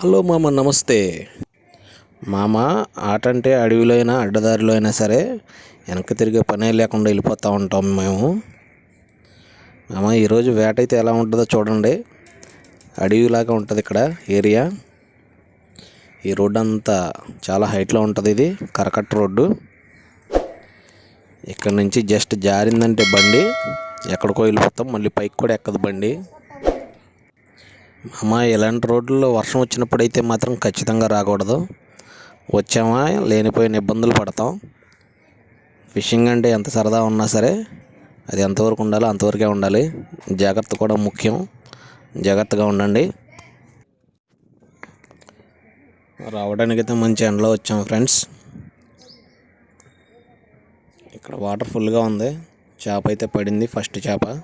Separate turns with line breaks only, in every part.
Hello మామ నమస్తే. మామ ఆట అంటే అడవిలో అయినా అడ్డదారిలో అయినా సరే వెనక్కి తిరిగే పనే లేకుండా వెళ్ళిపోతూ ఉంటాం మేము. మామ ఈరోజు వేట అయితే ఎలా ఉంటుందో చూడండి. అడవిలాగా ఉంటుంది ఇక్కడ ఏరియా. ఈ రోడ్డు అంతా చాలా హైట్లో ఉంటుంది ఇది కరకట్ట రోడ్డు. ఇక్కడ నుంచి జస్ట్ జారిందంటే బండి ఎక్కడికో వెళ్ళిపోతాం మళ్ళీ పైకి కూడా ఎక్కదు బండి. అమ్మ ఇలాంటి రోడ్లలో వర్షం వచ్చినప్పుడు అయితే మాత్రం ఖచ్చితంగా రాకూడదు. వచ్చామా లేనిపోయిన ఇబ్బందులు పడతాం. ఫిషింగ్ అంటే ఎంత సరదా ఉన్నా సరే అది ఎంతవరకు ఉండాలో అంతవరకే ఉండాలి. జాగ్రత్త కూడా ముఖ్యం. జాగ్రత్తగా ఉండండి. రావడానికైతే మంచి ఎండలో వచ్చాం ఫ్రెండ్స్. ఇక్కడ వాటర్ ఫుల్గా ఉంది. చేప అయితే పడింది ఫస్ట్ చేప.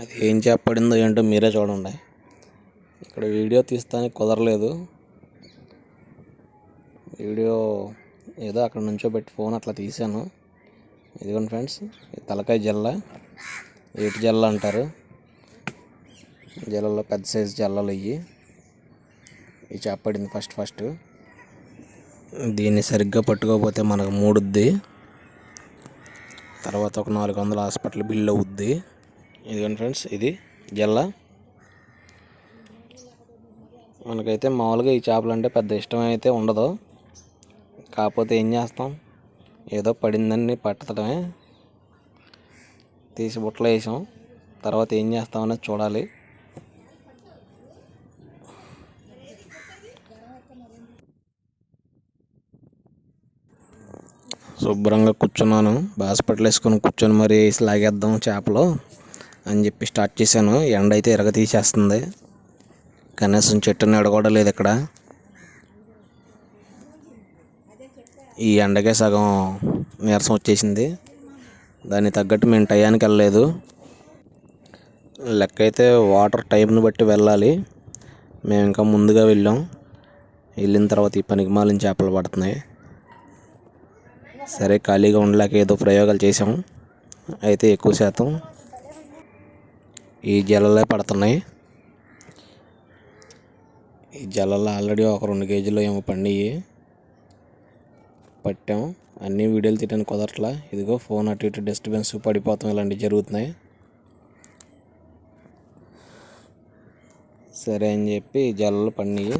అది ఏం చెప్పడిందో ఏంటో మీరే చూడండి. ఇక్కడ వీడియో తీస్తానికి కుదరలేదు. వీడియో ఏదో అక్కడ నుంచో పెట్టి ఫోన్ అట్లా తీశాను. ఇదిగోండి ఫ్రెండ్స్ తలకాయ జల్ల ఏటి జల్ల అంటారు. జల్లలో పెద్ద సైజు జల్లలు ఇవి ఇవి చేప ఫస్ట్ ఫస్ట్. దీన్ని సరిగ్గా పట్టుకోకపోతే మనకు మూడుద్ది. తర్వాత ఒక నాలుగు వందల హాస్పిటల్ బిల్ అవుద్ది. ఇదిగోండి ఫ్రెండ్స్ ఇది జల్ల. మనకైతే మామూలుగా ఈ చేపలు అంటే పెద్ద ఇష్టం అయితే ఉండదు. కాకపోతే ఏం చేస్తాం? ఏదో పడిందని పట్టడమే. తీసి బుట్టలు వేసాం. తర్వాత ఏం చేస్తామనేది చూడాలి. శుభ్రంగా కూర్చున్నాను. బాసపట్లు వేసుకొని కూర్చొని మరి వేసి లాగేద్దాం చేపలు. అని చెప్పి స్టార్ట్ చేశాను. ఎండ అయితే ఎరగ తీసేస్తుంది కనీసం చెట్టు నీడ కూడా లేదు ఇక్కడ. ఈ ఎండకే సగం నీరసం వచ్చేసింది. దానికి తగ్గట్టు మేము టయానికి వెళ్ళలేదు. లెక్క అయితే వాటర్ టైంని బట్టి వెళ్ళాలి. మేము ఇంకా ముందుగా వెళ్ళాం. వెళ్ళిన తర్వాత ఈ పనికి మాలిన చేపలు పడుతున్నాయి. సరే ఖాళీగా ఉండలేక ఏదో ప్రయోగాలు చేసాం అయితే ఎక్కువ శాతం ఈ జలలే పడుతున్నాయి. ఈ జలలో ఆల్రెడీ ఒక రెండు కేజీలు ఏమో పండియి పట్టాం. అన్ని వీడియోలు తీయడానికి కుదరట్లా. ఇదిగో ఫోన్ అటు ఇటు డిస్టర్బెన్స్ పడిపోతాం ఇలాంటివి జరుగుతున్నాయి. సరే అని చెప్పి జల్లలు పండియి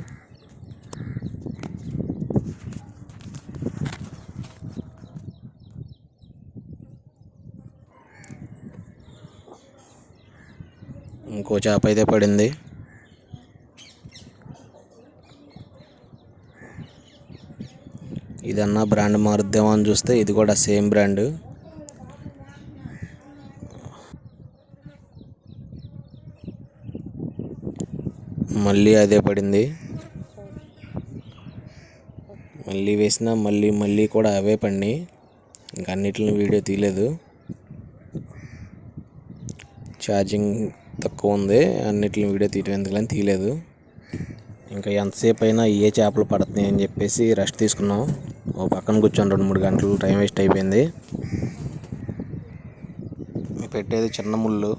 ఇంకో చేప అయితే పడింది. ఇదన్నా బ్రాండ్ మారుద్దామో అని చూస్తే ఇది కూడా సేమ్ బ్రాండ్. మళ్ళీ అదే పడింది. మళ్ళీ వేసిన మళ్ళీ మళ్ళీ కూడా అవే పడినాయి. ఇంకా అన్నిటిని వీడియో తీయలేదు. ఛార్జింగ్ తక్కువ ఉంది. అన్నిటిని వీడియో తీయటం ఎందుకని తీయలేదు. ఇంకా ఎంతసేపు అయినా ఏ చేపలు పడుతున్నాయి అని చెప్పేసి రెస్ట్ తీసుకున్నాం. ఓ పక్కన కూర్చొని రెండు మూడు గంటలు టైం వేస్ట్ అయిపోయింది. పెట్టేది చిన్న ముళ్ళు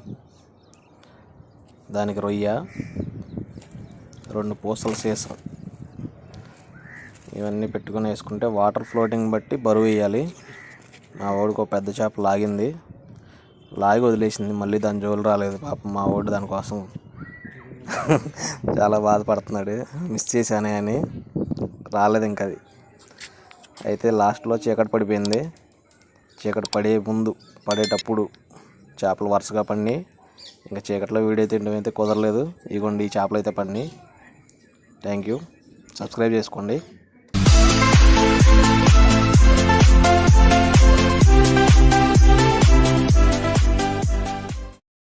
దానికి రొయ్య రెండు పూసల సీసం. ఇవన్నీ పెట్టుకొని వేసుకుంటే వాటర్ ఫ్లోటింగ్ బట్టి బరువు వేయాలి. మా వాడికి ఒక పెద్ద చేప లాగింది. లాగి వదిలేసింది. మళ్ళీ దాని జోలు రాలేదు పాపం. మా వాడు దానికోసం చాలా బాధపడుతున్నాడు. మిస్ చేశానే అని రాలేదు ఇంకా అది. అయితే లాస్ట్లో చీకటి పడిపోయింది. చీకటి పడే ముందు పడేటప్పుడు చేపలు వరుసగా పడినాయి ఇంకా చీకట్లో వీడియో తినడం అయితే కుదరలేదు. ఇగోండి ఈ చేపలు అయితే పడినాయి థ్యాంక్ యూ సబ్స్క్రైబ్ చేసుకోండి.